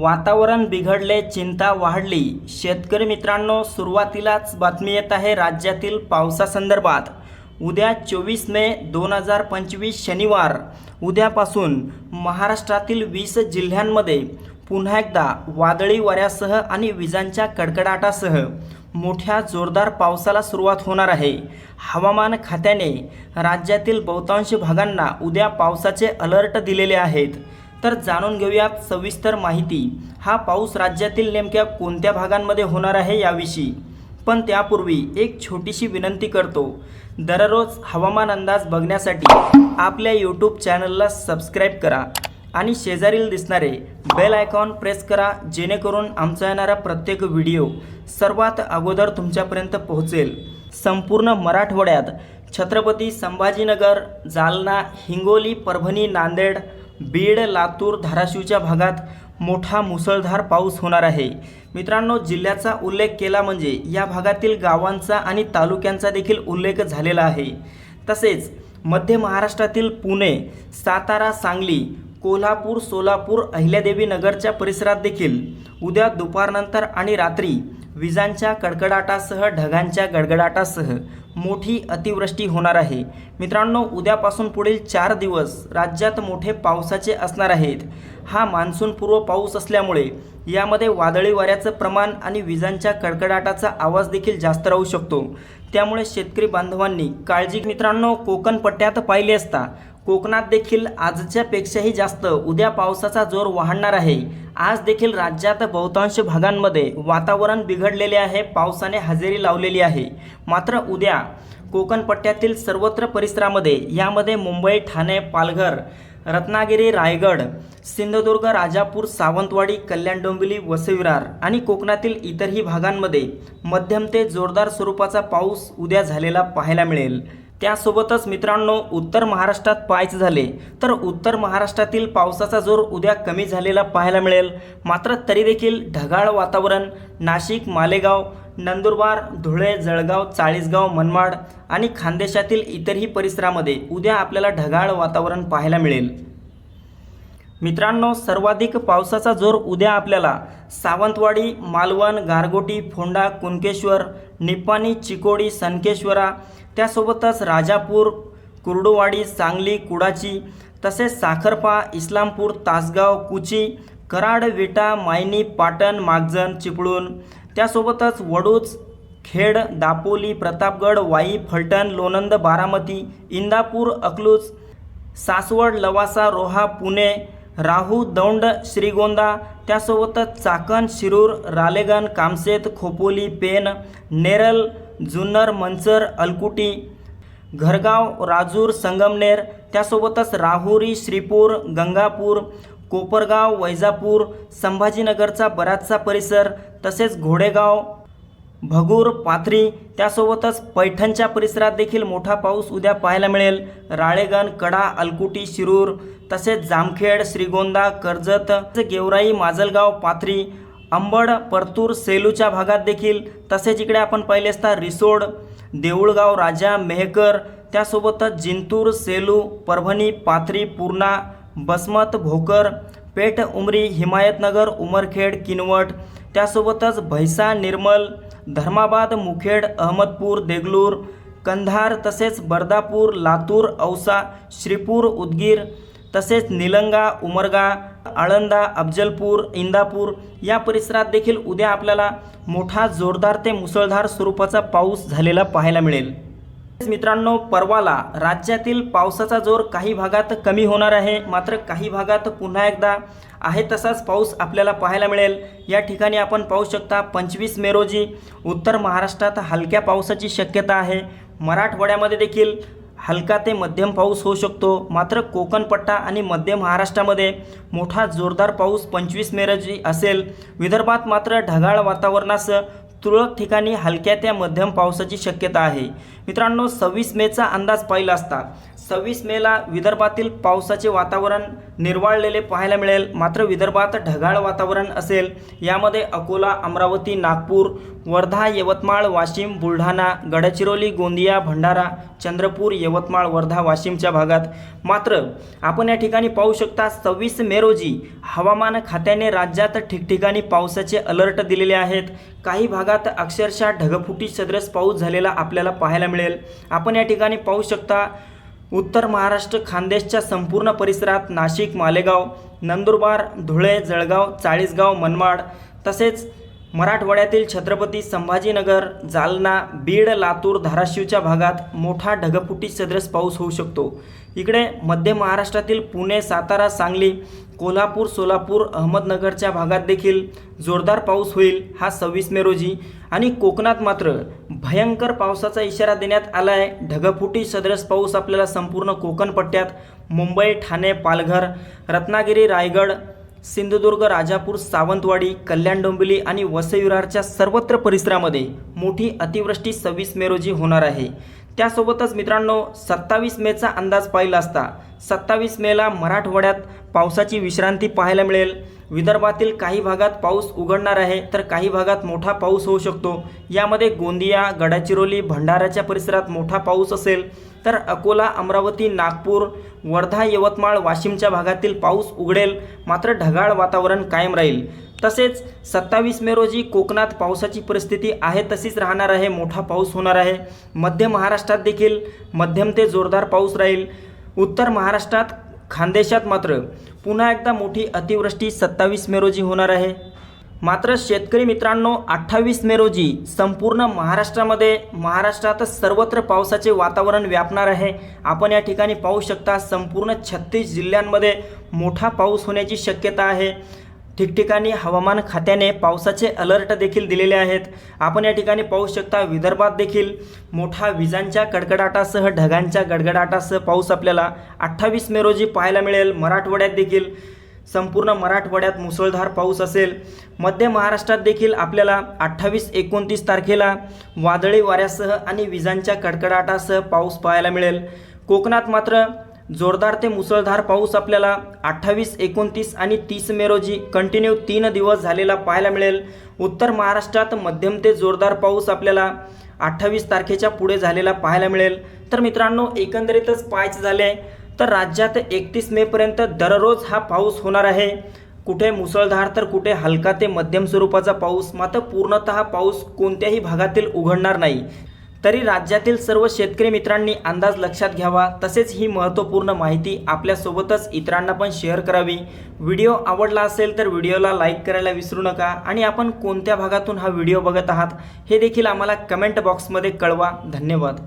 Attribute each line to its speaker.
Speaker 1: वातावरण बिघडले चिंता वाढली. शेतकरी मित्रांनो सुरुवातीलाच बातमी येत आहे राज्यातील पावसासंदर्भात. उद्या चोवीस मे दोन हजार पंचवीस शनिवार. उद्यापासून महाराष्ट्रातील वीस जिल्ह्यांमध्ये पुन्हा एकदा वादळी वाऱ्यासह आणि विजांच्या कडकडाटासह मोठ्या जोरदार पावसाला सुरुवात होणार आहे. हवामान खात्याने राज्यातील बहुतांश भागांना उद्या पावसाचे अलर्ट दिलेले आहेत. तर जाणून घेऊयात सविस्तर माहिती. हा पाऊस राज्यातील नेमक्या कोणत्या भागांमध्ये होणार आहे याविषयी. पण त्यापूर्वी एक छोटीशी विनंती करतो. दररोज हवामान अंदाज बघण्यासाठी आपल्या यूट्यूब चॅनलला सबस्क्राईब करा आणि शेजारील दिसणारे बेल आयकॉन प्रेस करा जेणेकरून आमचा येणारा प्रत्येक व्हिडिओ सर्वात अगोदर तुमच्यापर्यंत पोहोचेल. संपूर्ण मराठवाड्यात छत्रपती संभाजीनगर जालना हिंगोली परभणी नांदेड बीड लातूर धाराशिवच्या भागात मोठा मुसळधार पाऊस होणार आहे. मित्रांनो जिल्ह्याचा उल्लेख केला म्हणजे या भागातील गावांचा आणि तालुक्यांचा देखील उल्लेख झालेला आहे. तसेच मध्य महाराष्ट्रातील पुणे सातारा सांगली कोल्हापूर सोलापूर अहिल्यादेवी नगरच्या परिसरात देखील उद्या दुपारनंतर आणि रात्री विजांच्या कडकडाटासह ढगांच्या गडगडाटासह मोठी अतिवृष्टी होणार आहे. मित्रांनो उद्यापासून पुढील चार दिवस राज्यात मोठे पावसाचे असणार आहेत. हा मान्सूनपूर्व पाऊस असल्यामुळे यामध्ये वादळी वाऱ्याचं प्रमाण आणि विजांच्या कडकडाटाचा आवाज देखील जास्त राहू शकतो. त्यामुळे शेतकरी बांधवांनी काळजी मित्रांनो कोकण पट्ट्यात पाहिले असता कोकणात देखील आजच्या पेक्षाही जास्त उद्या पावसाचा जोर वाढणार आहे. आज देखील राज्यात बहुतांश भागांमध्ये वातावरण बिघडलेले आहे पावसाने हजेरी लावलेली आहे. मात्र उद्या कोकण पट्ट्यातील सर्वत्र परिसरामध्ये यामध्ये मुंबई ठाणे पालघर रत्नागिरी रायगड सिंधुदुर्ग राजापूर सावंतवाडी कल्याण डोंबिवली वसविरार आणि कोकणातील इतरही भागांमध्ये मध्यम ते जोरदार स्वरूपाचा पाऊस उद्या झालेला पाहायला मिळेल. त्यासोबतच मित्रांनो उत्तर महाराष्ट्रात पाहायचं झाले तर उत्तर महाराष्ट्रातील पावसाचा जोर उद्या कमी झालेला पाहायला मिळेल. मात्र तरी देखील ढगाळ वातावरण नाशिक मालेगाव नंदुरबार धुळे जळगाव चाळीसगाव मनमाड आणि खानदेशातील इतरही परिसरामध्ये उद्या आपल्याला ढगाळ वातावरण पाहायला मिळेल. मित्रांनो सर्वाधिक पावसाचा जोर उद्या आपल्याला सावंतवाडी मालवण गारगोटी फोंडा कुणकेश्वर निपाणी चिकोडी सनकेश्वरा त्यासोबतच राजापूर कुर्डुवाडी सांगली कुडाची तसेच साखरपा इस्लामपूर तासगाव कुची कराड विटा मायनी पाटण मागजन चिपळूण त्यासोबतच वडूच खेड दापोली प्रतापगड वाई फलटण लोणंद बारामती इंदापूर अकलूज सासवड लवासा रोहा पुणे राहू दौंड श्रीगोंदा त्यासोबतच चाकण शिरूर रालेगण कामसेत खोपोली पेन नेरल जुन्नर मंचर अलकुटी घरगाव राजूर संगमनेर त्यासोबतच राहुरी श्रीपूर गंगापूर कोपरगाव वैजापूर संभाजीनगरचा बराचसा परिसर तसेच घोडेगाव भगूर पाथरी त्यासोबतच पैठणच्या परिसरात देखील मोठा पाऊस उद्या पाहायला मिळेल. राळेगण कडा अलकुटी शिरूर तसेच जामखेड श्रीगोंदा कर्जत गेवराई माजलगाव पाथरी अंबड परतूर सेलूच्या भागात देखील तसेच इकडे आपण पाहिले असता रिसोड देऊळगाव राजा मेहकर त्यासोबतच जिंतूर सेलू परभणी पाथरी पूर्णा बसमत भोकर पेठ उमरी हिमायतनगर उमरखेड किनवट त्यासोबतच भैसा निर्मल धर्माबाद मुखेड अहमदपूर देगलूर कंधार तसेच बर्दापूर लातूर औसा श्रीपूर उदगीर तसेच निलंगा उमरगा आळंदा अफजलपूर इंदापूर या परिसरात देखील उद्या आपल्याला मोठा जोरदार ते मुसळधार स्वरूपाचा पाऊस झालेला पाहायला मिळेल. मित्रांनो परवाला राज्यातील पावसाचा जोर काही भागात कमी होणार आहे. मात्र काही भागात पुन्हा एकदा आहे तसाच पाऊस आपल्याला पाहायला मिळेल. या ठिकाणी आपण पाहू शकता पंचवीस मे रोजी उत्तर महाराष्ट्रात हलक्या पावसाची शक्यता आहे. मराठवाड्यामध्ये देखील हलका ते मध्यम पाऊस होऊ शकतो. मात्र कोकणपट्टा आणि मध्य महाराष्ट्रामध्ये मोठा जोरदार पाऊस पंचवीस मे रोजी असेल. विदर्भात मात्र ढगाळ वातावरणास तुरळक ठिकाणी हलक्या त्या मध्यम पावसाची शक्यता आहे. मित्रांनो सव्वीस मेचा अंदाज पाहिला असता. सव्वीस मेला विदर्भातील पावसाचे वातावरण निर्वाळलेले पाहायला मिळेल. मात्र विदर्भात ढगाळ वातावरण असेल. यामध्ये अकोला अमरावती नागपूर वर्धा यवतमाळ वाशिम बुलढाणा गडचिरोली गोंदिया भंडारा चंद्रपूर यवतमाळ वर्धा वाशिमच्या भागात. मात्र आपण या ठिकाणी पाहू शकता सव्वीस मे रोजी हवामान खात्याने राज्यात ठिकठिकाणी पावसाचे अलर्ट दिलेले आहेत. काही भागात अक्षरशः ढगफुटी सदृश पाऊस झालेला आपल्याला पाहायला मिळेल. आपण या ठिकाणी पाहू शकता उत्तर महाराष्ट्र खानदेशच्या संपूर्ण परिसरात नाशिक मालेगाव नंदुरबार धुळे जळगाव चाळीसगाव मनमाड तसेच मराठवाड्यातील छत्रपती संभाजीनगर जालना बीड लातूर धाराशिवच्या भागात मोठा ढगफुटी सदृश पाऊस होऊ शकतो. इकडे मध्य महाराष्ट्रातील पुणे सातारा सांगली कोल्हापूर सोलापूर अहमदनगरच्या भागात देखील जोरदार पाऊस होईल हा सव्वीस मे रोजी. आणि कोकणात मात्र भयंकर पावसाचा इशारा देण्यात आला आहे ढगफुटी सदरस पाऊस आपल्याला संपूर्ण कोकण पट्ट्यात मुंबई ठाणे पालघर रत्नागिरी रायगड सिंधुदुर्ग राजापूर सावंतवाडी कल्याण डोंबिवली आणि वसई विरारच्या सर्वत्र परिसरामध्ये मोठी अतिवृष्टी सव्वीस मे रोजी होणार आहे. त्यासोबतच मित्रांनो सत्तावीस मेचा अंदाज पाहिला असता. सत्तावीस मेला मराठवाड्यात पावसाची विश्रांती पाहायला मिळेल. विदर्भातील काही भागात पाऊस उघडणार आहे तर काही भागात मोठा पाऊस होऊ शकतो. यामध्ये गोंदिया गडचिरोली भंडाऱ्याच्या परिसरात मोठा पाऊस असेल तर अकोला अमरावती नागपूर वर्धा यवतमाळ वाशिमच्या भागातील पाऊस उघडेल. मात्र ढगाळ वातावरण कायम राहील. तसेच सत्तावीस मे रोजी कोकणात पावसाची परिस्थिती आहे तशीच राहणार आहे मोठा पाऊस होणार आहे. मध्य महाराष्ट्रात देखील मध्यम ते जोरदार पाऊस राहील. उत्तर महाराष्ट्रात खानदेशात मात्र पुन्हा एकदा मोठी अतिवृष्टी सत्तावीस मे रोजी होणार आहे. मात्र शेतकरी मित्रांनो अठ्ठावीस मे रोजी संपूर्ण महाराष्ट्रामध्ये महाराष्ट्रात सर्वत्र पावसाचे वातावरण व्यापणार आहे. आपण या ठिकाणी पाहू शकता संपूर्ण छत्तीस जिल्ह्यांमध्ये मोठा पाऊस होण्याची शक्यता आहे. ठिकठिकाणी हवामान खात्याने पावसाचे अलर्ट देखील दिलेले आहेत. आपण या ठिकाणी पाहू शकता विदर्भात देखील मोठा विजांच्या कडकडाटासह ढगांच्या गडगडाटासह पाऊस आपल्याला अठ्ठावीस मे रोजी पाहायला मिळेल. मराठवाड्यात देखील संपूर्ण मराठवाड्यात मुसळधार पाऊस असेल. मध्य महाराष्ट्रात देखील आपल्याला अठ्ठावीस एकोणतीस तारखेला वादळी वाऱ्यासह आणि विजांच्या कडकडाटासह पाऊस पाहायला मिळेल. कोकणात मात्र जोरदार ते मुसळधार पाऊस आपल्याला अठ्ठावीस एकोणतीस आणि तीस मे रोजी कंटिन्यू तीन दिवस झालेला पाहायला मिळेल. उत्तर महाराष्ट्रात मध्यम ते जोरदार पाऊस आपल्याला अठ्ठावीस तारखेच्या पुढे झालेला पाहायला मिळेल. तर मित्रांनो एकंदरीतच पाहायचं झाले तर राज्यात एकतीस मेपर्यंत दररोज हा पाऊस होणार आहे. कुठे मुसळधार तर कुठे हलका ते मध्यम स्वरूपाचा पाऊस मात्र पूर्णतः पाऊस कोणत्याही भागातील उघडणार नाही. तरी राज्यातील सर्व शेतकरी मित्रांनी अंदाज लक्षात घ्यावा. तसेच ही महत्त्वपूर्ण माहिती आपल्यासोबतच इतरांना पण शेअर करावी. व्हिडिओ आवडला असेल तर व्हिडिओला लाईक करायला विसरू नका आणि आपण कोणत्या भागातून हा व्हिडिओ बघत आहात हे देखील आम्हाला कमेंट बॉक्समध्ये कळवा. धन्यवाद.